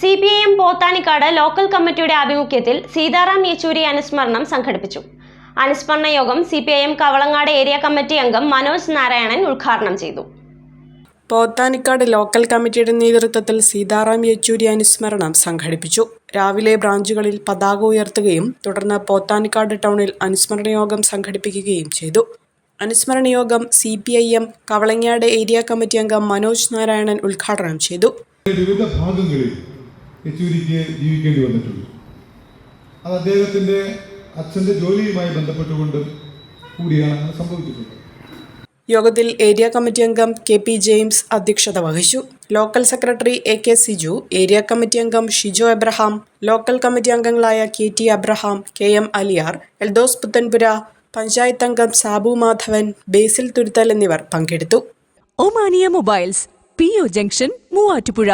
C P I M Pothanikkad local കമ്മിറ്റിയുടെ ആഭിമുഖ്യത്തിൽ സീതാറാം യെച്ചൂരി അനുസ്മരണം സംഘടിപ്പിച്ചു. അനുസ്മരണ യോഗം C P I M Kavalangad area committee അംഗം മനോജ് നാരായണൻ ഉദ്ഘാടനം ചെയ്തു. പോത്താനിക്കാട് ലോക്കൽ കമ്മിറ്റിയുടെ നേതൃത്വത്തിൽ സീതാറാം യെച്ചൂരി അനുസ്മരണം സംഘടിപ്പിച്ചു. രാവിലെ ബ്രാഞ്ചുകളിൽ പതാക ഉയർത്തുകയും തുടർന്ന് പോത്താനിക്കാട് ടൗണിൽ അനുസ്മരണ യോഗം സംഘടിപ്പിക്കുകയും ചെയ്തു. അനുസ്മരണ യോഗം C P I M Kavalangad area committee അംഗം മനോജ് നാരായണൻ ഉദ്ഘാടനം ചെയ്തു. വിവിധ ഭാഗങ്ങളിൽ യെച്ചൂരിക്ക് ജീവിക്കേണ്ടി വന്നിട്ടുണ്ട്. അത് അദ്ദേഹത്തിന്റെ അച്ഛന്റെ ജോലിയുമായി ബന്ധപ്പെട്ടുകൊണ്ട് കൂടിയാണ് സംഭവിച്ചിട്ടുള്ളത്. യോഗത്തിൽ ഏരിയ കമ്മിറ്റി അംഗം കെ പി ജെയിംസ് അധ്യക്ഷത വഹിച്ചു. Local secretary A K Siju area committee അംഗം ഷിജോ എബ്രഹാം ലോക്കൽ കമ്മിറ്റി അംഗങ്ങളായ K T Abraham K M Aliyar Eldhose Puthanpura panchayat അംഗം സാബു മാധവൻ ബേസിൽ തുരുത്തൽ എന്നിവർ പങ്കെടുത്തു. Omania mobiles P O junction Muvattupuzha.